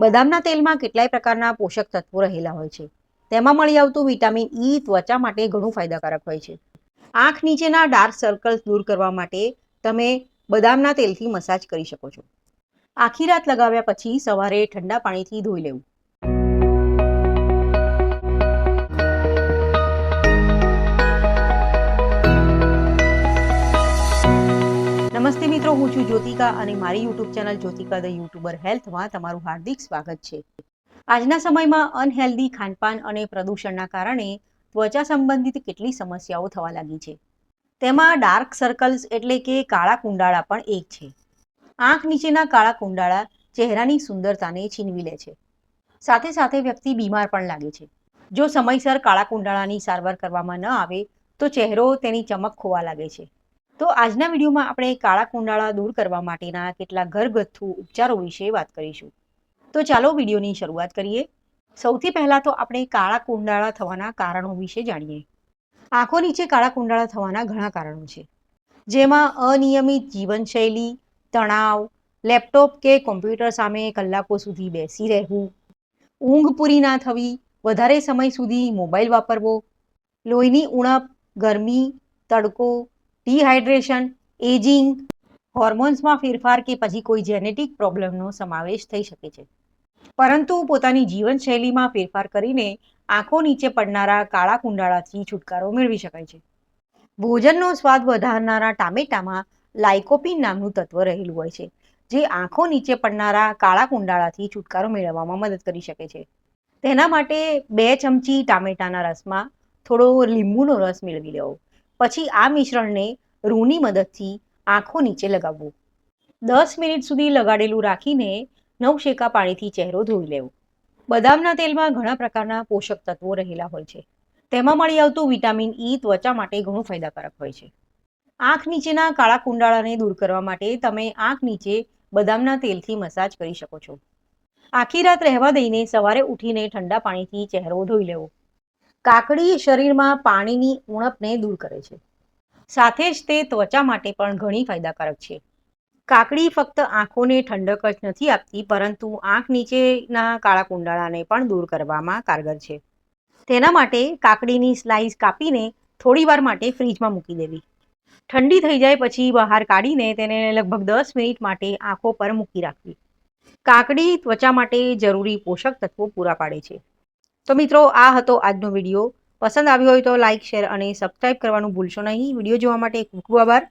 બદામના તેલમાં કેટલાય પ્રકારના પોષક તત્વો રહેલા હોય છે. તેમાં મળી આવતું વિટામિન ઈ ત્વચા માટે ઘણું ફાયદાકારક હોય છે. આંખ નીચેના ડાર્ક સર્કલ્સ દૂર કરવા માટે તમે બદામના તેલથી મસાજ કરી શકો છો. આખી રાત લગાવ્યા પછી સવારે ઠંડા પાણીથી ધોઈ લેવું. હું છું જ્યોતિકા અને મારી YouTube channel Jyotika the YouTuber હેલ્થમાં તમારું હાર્દિક સ્વાગત છે. આજના સમયમાં અનહેલ્ધી ખાનપાન અને પ્રદૂષણના કારણે ત્વચા સંબંધિત કેટલી સમસ્યાઓ થવા લાગી છે. તેમાં ડાર્ક સર્કલ્સ એટલે કે કાળા કુંડાળા પણ એક છે. આંખ નીચેના કાળા કુંડાળા ચહેરાની સુંદરતાને છીનવી લે છે. સાથે સાથે વ્યક્તિ બીમાર પણ લાગે છે. જો સમયસર કાળા કુંડાળાની સારવાર કરવામાં ન આવે તો ચહેરો તેની ચમક ખોવા લાગે છે. તો આજના વિડીયોમાં આપણે કાળા કુંડાળા દૂર કરવા માટેના કેટલાક ઘરગથ્થુ ઉપચારો વિશે વાત કરીશું. તો ચાલો વિડીયોની શરૂઆત કરીએ. સૌથી પહેલાં તો આપણે કાળા કુંડાળા થવાના કારણો વિશે જાણીએ. આંખો નીચે કાળા કુંડાળા થવાના ઘણા કારણો છે. જેમાં અનિયમિત જીવનશૈલી, તણાવ, લેપટોપ કે કોમ્પ્યુટર સામે કલાકો સુધી બેસી રહેવું, ઊંઘ પૂરી ના થવી, વધારે સમય સુધી મોબાઈલ વાપરવો, લોહીની ઉણપ, ગરમી, તડકો ડિહાઇડ્રેશન, એજિંગ, હોર્મોન્સમાં ફેરફાર કે પછી કોઈ જેનેટિક પ્રોબ્લેમનો સમાવેશ થઈ શકે છે. પરંતુ પોતાની જીવનશૈલીમાં ફેરફાર કરીને આંખો નીચે પડનારા કાળા કુંડાળાથી છુટકારો મેળવી શકાય છે. ભોજનનો સ્વાદ વધારનારા ટામેટામાં લાઇકોપિન નામનું તત્વ રહેલું હોય છે, જે આંખો નીચે પડનારા કાળા કુંડાળાથી છુટકારો મેળવવામાં મદદ કરી શકે છે. તેના માટે બે ચમચી ટામેટાના રસમાં થોડો લીંબુનો રસ મેળવી લેવો. પછી આ મિશ્રણને રૂની મદદથી આંખો નીચે લગાવવું. દસ મિનિટ સુધી લગાડેલું રાખીને નવશેકા પાણીથી ચહેરો ધોઈ લેવો. બદામના તેલમાં ઘણા પ્રકારના પોષક તત્વો રહેલા હોય છે. તેમાં મળી આવતું વિટામિન ઈ ત્વચા માટે ઘણું ફાયદાકારક હોય છે. આંખ નીચેના કાળા કુંડાળાને દૂર કરવા માટે તમે આંખ નીચે બદામના તેલથી મસાજ કરી શકો છો. આખી રાત રહેવા દઈને સવારે ઉઠીને ઠંડા પાણીથી ચહેરો ધોઈ લેવો. કાકડી શરીરમાં પાણીની ઉણપને દૂર કરે છે. સાથે જ તે ત્વચા માટે પણ ઘણી ફાયદાકારક છે. કાકડી ફક્ત આંખોને ઠંડક જ નથી આપતી, પરંતુ આંખ નીચેના કાળા કુંડાળાને પણ દૂર કરવામાં કારગર છે. તેના માટે કાકડીની સ્લાઈસ કાપીને થોડી વાર માટે ફ્રીજમાં મૂકી દેવી. ઠંડી થઈ જાય પછી બહાર કાઢીને તેને લગભગ દસ મિનિટ માટે આંખો પર મૂકી રાખવી. કાકડી ત્વચા માટે જરૂરી પોષક તત્વો પૂરા પાડે છે. તો મિત્રો, આ હતો આજનો વીડિયો. પસંદ આવ્યો હોય તો લાઇક શેર અને સબસ્ક્રાઇબ કરવાનું ભૂલશો નહીં. વીડિયો જોવા માટે ખૂબ ખૂબ આભાર.